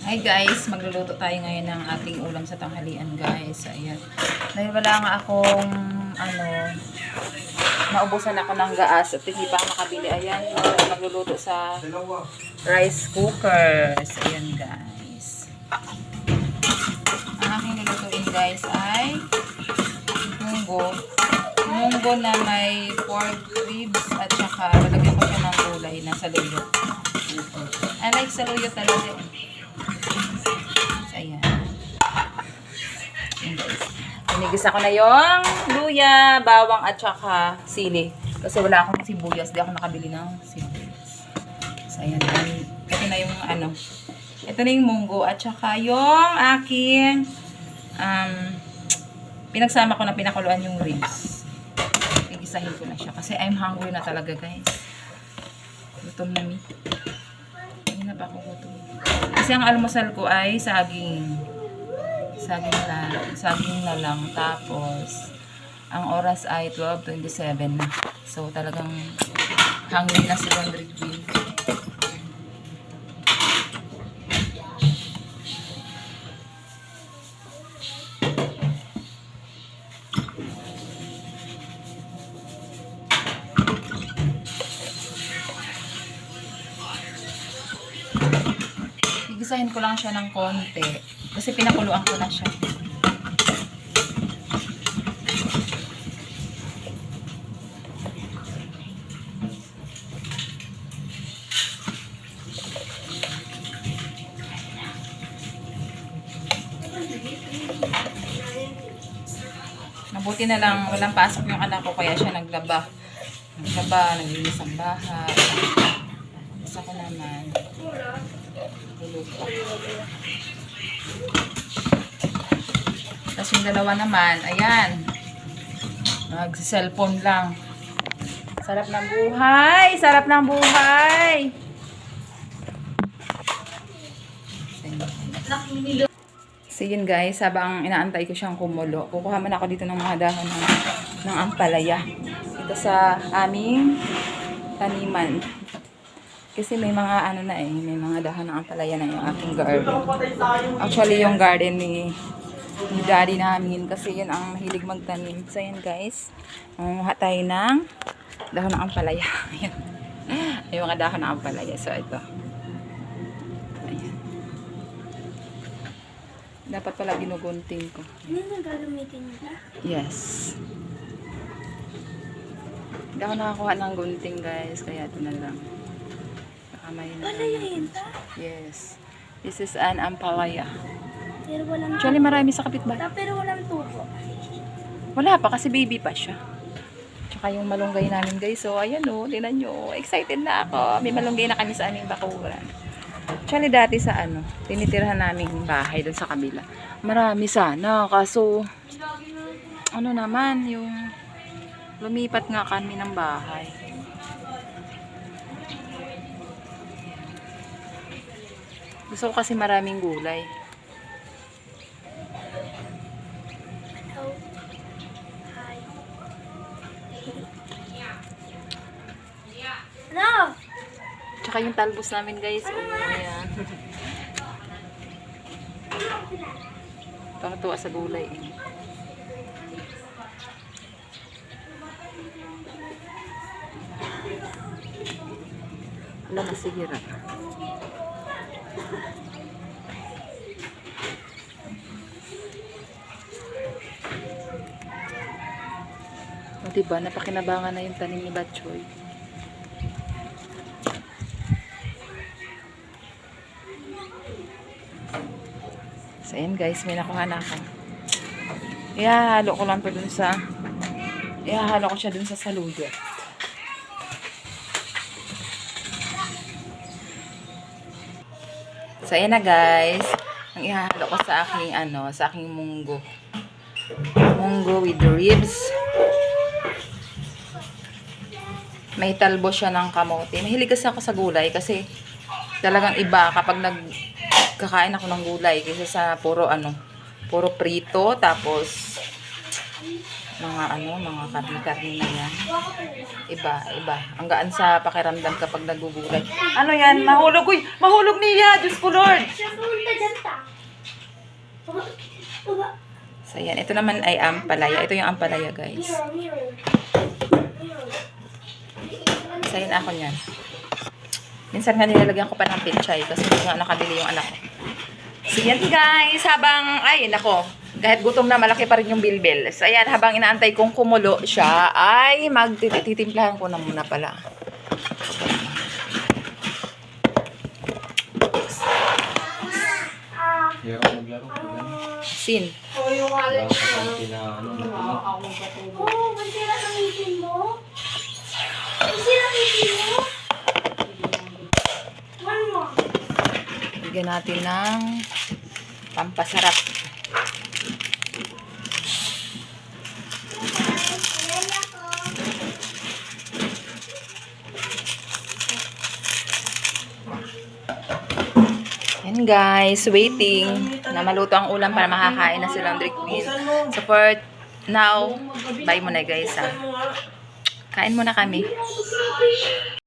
Hi guys, magluluto tayo ngayon ng ating ulam sa tanghalian guys. Ayan. Dahil wala nga akong ano, naubusan ako ng gaas at hindi pa makabili. Ayan, magluluto sa rice cookers. Ayan guys. Ang aking lulutuin guys ay munggo. Munggo na may pork ribs at saka lalagyan ko siya ng gulay na saluyot. I like saluyot talaga. So, ayan. Ayan guys. Pinigisa ko na yung luya, bawang at saka sili. Kasi wala akong sibuyas. Di ako nakabili ng sibuyas. So, ayan. Ito na yung ano. Ito na yung munggo at saka yung aking um, pinagsama ko na pinakuluan yung ribs. Pigisahin ko na siya. Kasi I'm hungry na talaga guys. Gutom na mi. Hindi na ba ako gutom? Kasi ang almusal ko ay saging. Saging na, saging na lang. Tapos, ang oras ay 12.27 na. So, talagang hungry na si Wonder Queen. Gigisahin ko lang siya ng konti. Kasi pinakuluan ko na siya. Mabuti na lang walang pasok yung anak ko kaya siya naglaba. Naglaba, naglinis ang bahay. Isa ko naman. Luluto. Tapos yung dalawa naman, ayan. Nagsi-cellphone lang. Sarap ng buhay! Sarap ng buhay! So yun guys, habang inaantay ko siyang kumulo, kukuha man ako dito ng mga dahon ng, ng ampalaya. Dito sa aming taniman. Kasi may mga ano na eh, may mga dahon ng ampalaya na yung aking garden. Actually yung garden ni, ni daddy namin kasi yun ang mahilig magtanim. So yun guys, mangunguha tayo ng dahon ng ampalaya. Ayan. yung mga dahon ng ampalaya. So ito. Ayan. Dapat pala ginugunting ko. Ano na gagamitin nila? Yes. Hindi ako nakakuha ng gunting guys, kaya ito na lang. Nakamay na Wala lang. yung hinta. Yes. This is an ampalaya. Pero walang Actually, marami sa kapitbahay. Ta- Pero walang tubo. Wala pa kasi baby pa siya. Tsaka yung malunggay namin guys. So, ayan o, tinan nyo. Excited na ako. May malunggay na kami sa aming bakuran. Actually, dati sa ano, tinitirhan namin bahay doon sa kabila. Marami sana. Kaso, ano naman, yung lumipat nga kami ng bahay. Gusto ko kasi maraming gulay. Hi. Ano? Tsaka yung talbos namin guys. Oh, ayan. Tuwa sa gulay. Eh. Wala O diba, napakinabangan na yung tanim ni Batchoy. So, ayan guys, may nakuha na ako. Ihahalo ko lang to dun sa ihahalo ko siya dun sa saluyot. So, ayan na guys. Ang ihahalo ko sa aking ano, sa aking munggo. Munggo with ribs. may talbo siya ng kamote. Mahilig kasi ako sa gulay kasi talagang iba kapag nagkakain ako ng gulay kasi sa puro ano, puro prito tapos mga ano, mga karne-karne na yan. Iba, iba. Ang gaan sa pakiramdam kapag nagugulay. Ano yan? Mahulog. Uy, mahulog niya. Diyos ko, Lord. So, yan. Ito naman ay ampalaya. Ito yung ampalaya, guys. Yan ako niyan. Minsan nga nilalagyan ko pa ng pichay kasi hindi nga nakabili yung anak ko. So, yan guys. Habang, ay, nako. Kahit gutom na, malaki pa rin yung bilbil. So, ayan, habang inaantay kong kumulo siya, ay magtititimplahan ko na muna pala. Kaya ako maglaro. Sin. Wala ko pang pina, ano, ano, Bigyan natin ng pampasarap. Yan guys, waiting na maluto ang ulam para makakain na silang Drake Queen. So for now, bye muna guys ha. Kain muna kami.